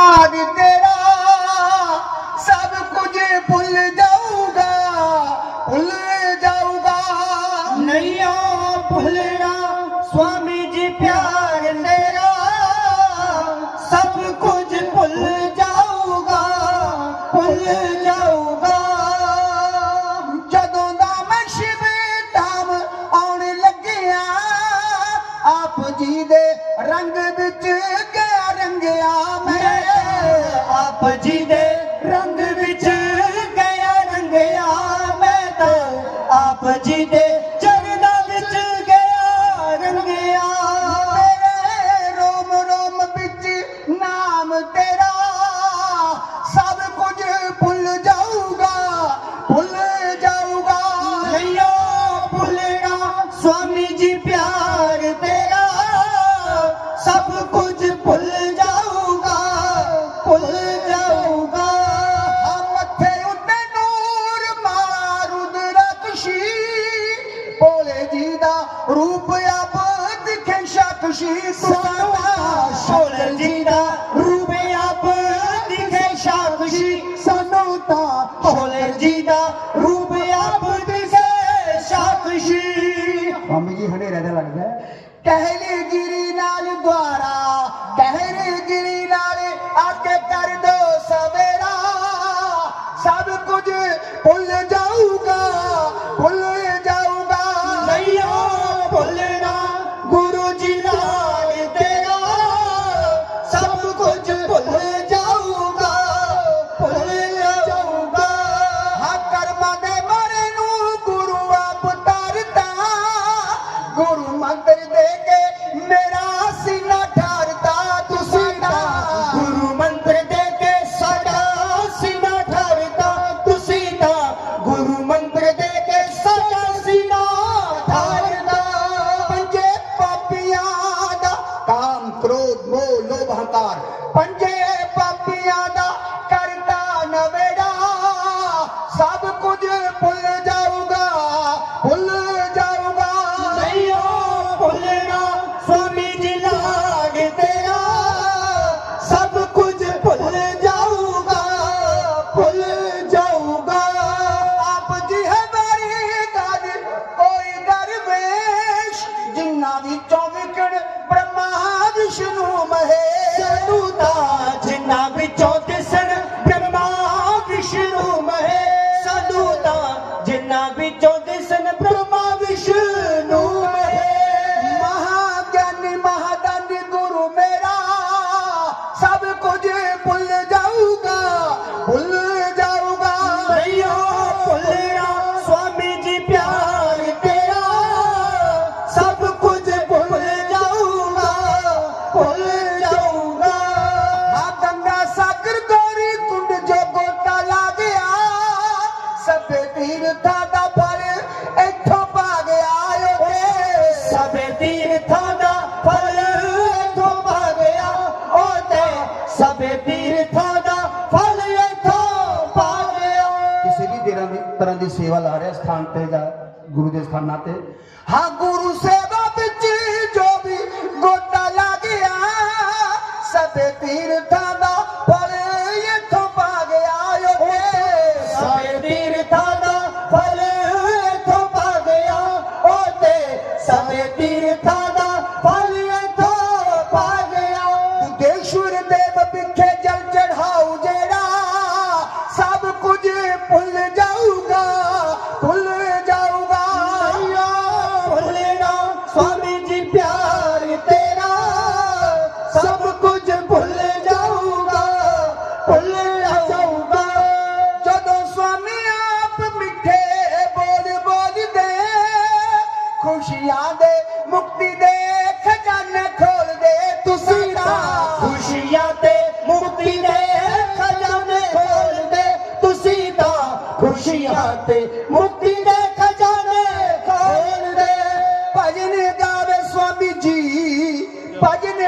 आज तेरा सब कुछ भूल जाऊंगा भूल जाऊंगा नैया भूलना स्वामी जी प्यार तेरा सब कुछ भूल जाऊंगा भूल जाऊंगा ਆਪ ਜੀ ਦੇ ਰੰਗ ਵਿੱਚ ਗਿਆ ਰੰਗਿਆ ਮੈਂ ਤਾਂ ਆਪ ਜੀ ਦੇ ਚਰਨਾਂ ਵਿੱਚ ਗਿਆ ਰੰਗਿਆ ਤੇਰੇ ਰੋਮ ਰੋਮ ਵਿੱਚ ਨਾਮ ਤੇਰਾ ਸਭ ਕੁਝ ਭੁੱਲ ਜਾਊਗਾ ਭੁੱਲ ਜਾਊਗਾ। ਲਈਓ ਭੁੱਲਣਾ, ਸਵਾਮੀ ਜੀ ਪਿਆਰ ਤੇਰਾ ਸਭ ਕੁਝ ਰੂਪ ਆਪਦ ਖੇਸ਼ਾ ਖੁਸ਼ੀ ਸਦਾ ਸ਼ੋਰ ਜਿੰਦਾ ਰੂਪ ਆਪਦ ਖੇਸ਼ਾ ਖੁਸ਼ੀ ਸਾਨੂੰ ਤਾਂ ਸ਼ੋਰ por ਭੁੱਲ ਜਾਊਗਾ। ਹਾਂ ਗੰਗਾ ਸਾਗਰ ਗੋਰੀ ਕੁੰਡ ਜੋ ਗੋਟਾ ਲਾ ਗਿਆ। ਸਭੇ ਤੀਰਥਾਂ ਦਾ ਫਲ ਇੱਥੋਂ ਪਾ ਗਿਆ ਓਏ ਸਭੇ ਤੀਰਥਾਂ ਦਾ ਫਲ ਇੱਥੋਂ ਪਾ ਗਿਆ ਓਏ ਤੇ ਸਭੇ ਤੀਰਥਾਂ ਦਾ ਫਲ ਇੱਥੋਂ ਪਾ ਗਿਆ ਕਿਸੇ ਵੀ ਤਰ੍ਹਾਂ ਦੀ ਤਰ੍ਹਾਂ ਦੀ ਸੇਵਾ ਲਾ ਰਿਹਾ ਸਥਾਨ ਤੇ ਜਾਂ ਗੁਰੂ ਦੇ ਸਥਾਨਾਂ ਤੇ? ਹਾਂ ਗੁਰੂ ਸੇ ਦੁਨੀਆ ਤੇ ਮੁਕਤੀ ਦੇ ਖਜ਼ਾਨੇ ਖੋਲਦੇ। ਭਜਨ ਗਾਵੇ ਸਵਾਮੀ ਜੀ ਭਜਨ